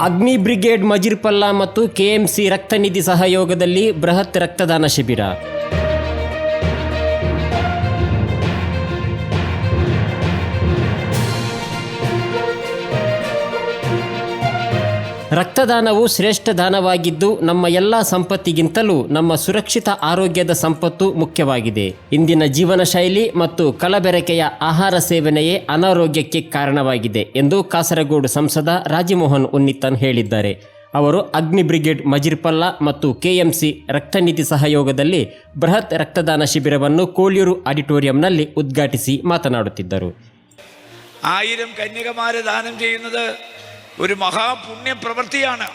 ಅಗ್ನಿ ಬ್ರಿಗೇಡ್ ಮಜಿರ್ಪಲ್ಲ ಮತ್ತು ಕೆಎಂಸಿ ರಕ್ತನಿಧಿ ಸಹಯೋಗದಲ್ಲಿ ಬೃಹತ್ ರಕ್ತದಾನ ಶಿಬಿರ. ರಕ್ತದಾನವು ಶ್ರೇಷ್ಠ ದಾನವಾಗಿದ್ದು ನಮ್ಮ ಎಲ್ಲ ಸಂಪತ್ತಿಗಿಂತಲೂ ನಮ್ಮ ಸುರಕ್ಷಿತ ಆರೋಗ್ಯದ ಸಂಪತ್ತು ಮುಖ್ಯವಾಗಿದೆ. ಇಂದಿನ ಜೀವನ ಶೈಲಿ ಮತ್ತು ಕಲಬೆರಕೆಯ ಆಹಾರ ಸೇವನೆಯೇ ಅನಾರೋಗ್ಯಕ್ಕೆ ಕಾರಣವಾಗಿದೆ ಎಂದು ಕಾಸರಗೋಡು ಸಂಸದ ರಾಜಮೋಹನ್ ಉನ್ನಿತನ್ ಹೇಳಿದ್ದಾರೆ. ಅವರು ಅಗ್ನಿ ಬ್ರಿಗೇಡ್ ಮಜಿರ್ಪಲ್ಲ ಮತ್ತು ಕೆಎಂಸಿ ರಕ್ತನಿಧಿ ಸಹಯೋಗದಲ್ಲಿ ಬೃಹತ್ ರಕ್ತದಾನ ಶಿಬಿರವನ್ನು ಕೋಲ್ಯೂರು ಆಡಿಟೋರಿಯಂನಲ್ಲಿ ಉದ್ಘಾಟಿಸಿ ಮಾತನಾಡುತ್ತಿದ್ದರು. ಆಯಿರಂ കന്യകമാരെ ದಾನಂ ചെയ്യുന്നത് ഒരു മഹാപുണ്യപ്രവൃത്തിയാണ്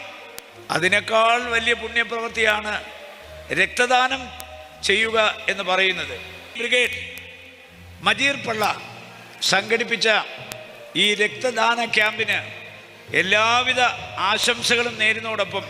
അതിനേക്കാൾ വലിയ പുണ്യപ്രവൃത്തിയാണ് രക്തദാനം ചെയ്യുക എന്ന് പറയുന്നത് ബ്രിഗേഡ് മജീർ പള്ള സംഘടിപ്പിച്ച ഈ രക്തദാന ക്യാമ്പിന് എല്ലാവിധ ആശംസകളും നേരുന്നതോടൊപ്പം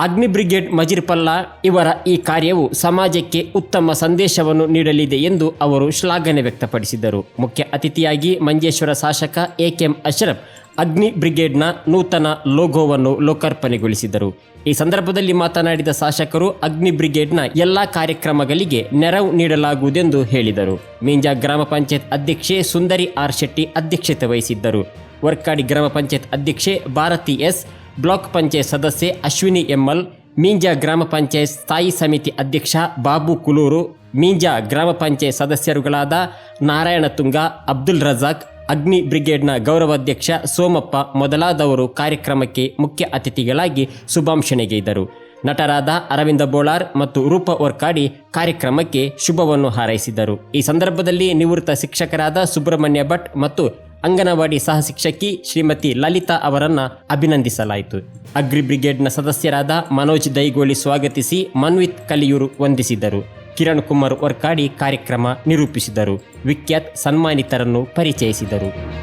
ಅಗ್ನಿ ಬ್ರಿಗೇಡ್ ಮಜಿರ್ಪಲ್ಲ ಇವರ ಈ ಕಾರ್ಯವು ಸಮಾಜಕ್ಕೆ ಉತ್ತಮ ಸಂದೇಶವನ್ನು ನೀಡಲಿದೆ ಎಂದು ಅವರು ಶ್ಲಾಘನೆ ವ್ಯಕ್ತಪಡಿಸಿದರು ಮುಖ್ಯ ಅತಿಥಿಯಾಗಿ ಮಂಜೇಶ್ವರ ಶಾಸಕ ಎಕೆಎಂ ಅಶ್ರಫ್ ಅಗ್ನಿ ಬ್ರಿಗೇಡ್ನ ನೂತನ ಲೋಗೋವನ್ನು ಲೋಕಾರ್ಪಣೆಗೊಳಿಸಿದರು. ಈ ಸಂದರ್ಭದಲ್ಲಿ ಮಾತನಾಡಿದ ಶಾಸಕರು, ಅಗ್ನಿ ಬ್ರಿಗೇಡ್ನ ಎಲ್ಲ ಕಾರ್ಯಕ್ರಮಗಳಿಗೆ ನೆರವು ನೀಡಲಾಗುವುದೆಂದು ಹೇಳಿದರು. ಮೀಂಜಾ ಗ್ರಾಮ ಪಂಚಾಯತ್ ಅಧ್ಯಕ್ಷೆ ಸುಂದರಿ ಆರ್ ಶೆಟ್ಟಿ ಅಧ್ಯಕ್ಷತೆ ವಹಿಸಿದ್ದರು. ವರ್ಕಾಡಿ ಗ್ರಾಮ ಪಂಚಾಯತ್ ಅಧ್ಯಕ್ಷೆ ಭಾರತಿ ಎಸ್, ಬ್ಲಾಕ್ ಪಂಚಾಯತ್ ಸದಸ್ಯೆ ಅಶ್ವಿನಿ ಎಮ್ಮಲ್ ಮೀಂಜಾ ಗ್ರಾಮ ಪಂಚಾಯತ್ ಸ್ಥಾಯಿ ಸಮಿತಿ ಅಧ್ಯಕ್ಷ ಬಾಬು ಕುಲೂರು, ಮೀಂಜಾ ಗ್ರಾಮ ಪಂಚಾಯತ್ ಸದಸ್ಯರುಗಳಾದ ನಾರಾಯಣ ತುಂಗ, ಅಬ್ದುಲ್ ರಜಾಕ್ ಅಗ್ನಿ ಬ್ರಿಗೇಡ್ನ ಗೌರವಾಧ್ಯಕ್ಷ ಸೋಮಪ್ಪ ಮೊದಲಾದವರು ಕಾರ್ಯಕ್ರಮಕ್ಕೆ ಮುಖ್ಯ ಅತಿಥಿಗಳಾಗಿ ಶುಭಾಂಶಣೆಗೈದರು ನಟರಾದ ಅರವಿಂದ ಬೋಳಾರ್ ಮತ್ತು ರೂಪ ವರ್ಕಾಡಿ ಕಾರ್ಯಕ್ರಮಕ್ಕೆ ಶುಭವನ್ನು ಹಾರೈಸಿದರು. ಈ ಸಂದರ್ಭದಲ್ಲಿ ನಿವೃತ್ತ ಶಿಕ್ಷಕರಾದ ಸುಬ್ರಹ್ಮಣ್ಯ ಭಟ್ ಮತ್ತು ಅಂಗನವಾಡಿ ಸಹ ಶಿಕ್ಷಕಿ ಶ್ರೀಮತಿ ಲಲಿತಾ ಅವರನ್ನು ಅಭಿನಂದಿಸಲಾಯಿತು. ಅಗ್ರಿ ಬ್ರಿಗೇಡ್ನ ಸದಸ್ಯರಾದ ಮನೋಜ್ ದೈಗೋಳಿ ಸ್ವಾಗತಿಸಿ ಮನ್ವಿತ್ ಕಲಿಯೂರು ವಂದಿಸಿದರು. ಕಿರಣ್ ಕುಮಾರ್ ವರ್ಕಾಡಿ ಕಾರ್ಯಕ್ರಮ ನಿರೂಪಿಸಿದರು. ವಿಖ್ಯಾತ್ ಸನ್ಮಾನಿತರನ್ನು ಪರಿಚಯಿಸಿದರು.